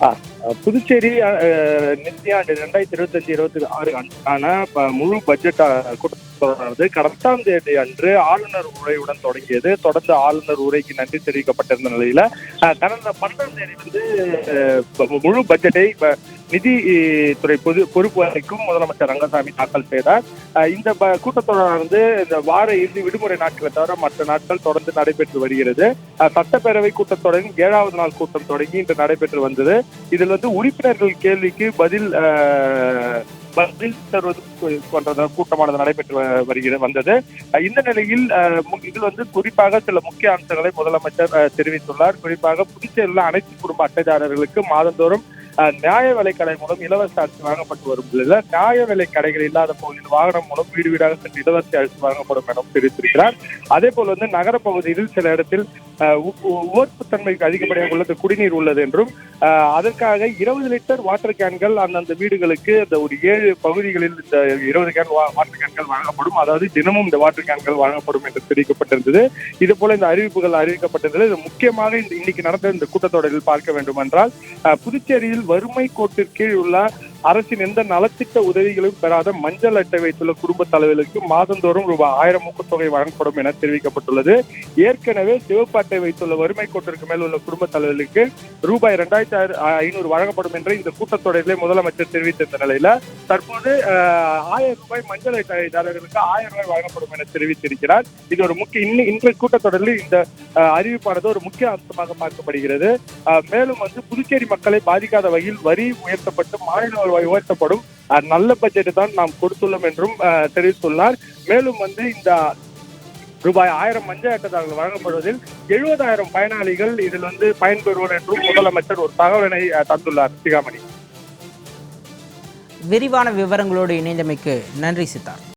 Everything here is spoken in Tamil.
Ah. புதுச்சேரி அஹ், நிதியாண்டு ரெண்டாயிரத்தி இருபத்தஞ்சு இருபத்தி ஆறு ஆன முழு பட்ஜெட் அஹ், கூட்டத்தொடரானது கடந்தாம் தேதி அன்று ஆளுநர் உரையுடன் தொடங்கியது. தொடர்ந்து ஆளுநர் உரைக்கு நன்றி தெரிவிக்கப்பட்டிருந்த நிலையில கடந்த பன்னெண்டாம் தேதி வந்து முழு பட்ஜெட்டை நிதித்துறை பொது பொறுப்பு வரைக்கும் முதலமைச்சர் ரங்கசாமி தாக்கல் செய்தார். இந்த ப- கூட்டத்தொடரானது இந்த வார இறுதி விடுமுறை நாட்களை தவிர மற்ற நாட்கள் தொடர்ந்து நடைபெற்று வருகிறது. சட்டப்பேரவை கூட்டத்தொடரின் ஏழாவது நாள் கூட்டம் தொடங்கி இன்று நடைபெற்று வந்தது. இதில் வந்து உறுப்பினர்கள் கேள்விக்கு பதில் பதில் தருவது போன்ற கூட்டமானது நடைபெற்று வருகிறது வந்தது. இந்த நிலையில் இதில் வந்து குறிப்பாக சில முக்கிய அம்சங்களை முதலமைச்சர் தெரிவித்துள்ளார். குறிப்பாக புதுச்சேரியில் அனைத்து குடும்ப அட்டைதாரர்களுக்கு மாதந்தோறும் நியாய விலைக்கடை மூலம் இலவச அரிசி வழங்கப்பட்டு வரும் நிலையில் நியாய விலை கடைகள் இல்லாத பகுதியில் வாகனம் மூலம் வீடு வீடாக சென்று இலவச அரிசி வழங்கப்படும் என தெரிவித்திருக்கிறார். அதே போல் வந்து நகர பகுதியில் சில இடத்தில் உவர்ப்பு தன்மைக்கு உவர்ப்புத்தன்மைக்கு அதிகப்படியாக உள்ளது குடிநீர் உள்ளது என்றும் அதற்காக இருபது லிட்டர் வாட்டர் கேன்கள் அந்தந்த வீடுகளுக்கு அந்த ஒரு ஏழு பகுதிகளில் இந்த இருபது கேன் வா- வாட்டர் கேன்கள் வழங்கப்படும் அதாவது தினமும் இந்த வாட்டர் கேன்கள் வழங்கப்படும் என்று தெரிவிக்கப்பட்டிருந்தது. இது போல இந்த அறிவிப்புகள் அறிவிக்கப்பட்டிருந்தது. இது முக்கியமாக இந்த இன்னைக்கு நடந்த இந்த கூட்டத்தொடரில் பார்க்க வேண்டும் என்றால் புதுச்சேரியில் வறுமை கோட்டிற்கு கீழ் உள்ள அரசின் எந்த நலத்திட்ட உதவிகளும் பெறாத மஞ்சள் அட்டை வைத்துள்ள குடும்ப தலைவர்களுக்கு மாதந்தோறும் ரூபாய் ஆயிரம் ஊக்கத்தொகை வழங்கப்படும் என தெரிவிக்கப்பட்டுள்ளது. ஏற்கனவே சிவப்பு அட்டை வைத்துள்ள வறுமை கோட்டிற்கு மேல் உள்ள குடும்ப தலைவர்களுக்கு ரூபாய் இரண்டாயிரத்தி ஐநூறு வழங்கப்படும் என்று இந்த கூட்டத்தொடரிலே முதலமைச்சர் தெரிவித்திருந்த நிலையில தற்போது ஆயிரம் ரூபாய் மஞ்சள் அட்டைதாரர்களுக்கு ஆயிரம் ரூபாய் வழங்கப்படும் என தெரிவித்திருக்கிறார். இது ஒரு முக்கிய இன்னும் இன்றைய கூட்டத்தொடரில் இந்த அறிவிப்பானது ஒரு முக்கிய அம்சமாக பார்க்கப்படுகிறது. மேலும் வந்து புதுச்சேரி மக்களை பாதிக்காத வகையில் வரி உயர்த்தப்பட்டு மாநில உயர்த்தப்படும் நல்ல பட்ஜெட் தான் நாம் கொடுத்துள்ளோம் என்றும் தெரிவித்துள்ளார். மேலும் வந்து இந்த ரூபாய் ஆயிரம் மஞ்சள் அட்டைதாரர்கள் வழங்கப்படுவதில் எழுபதாயிரம் பயனாளிகள் இதில் வந்து பயன்பெறுவர் என்றும் முதலமைச்சர் ஒரு தகவலினை தந்துள்ளார். சிகாமணி. விரிவான விவரங்களோடு இணைந்தமைக்கு நன்றி சித்தார்த்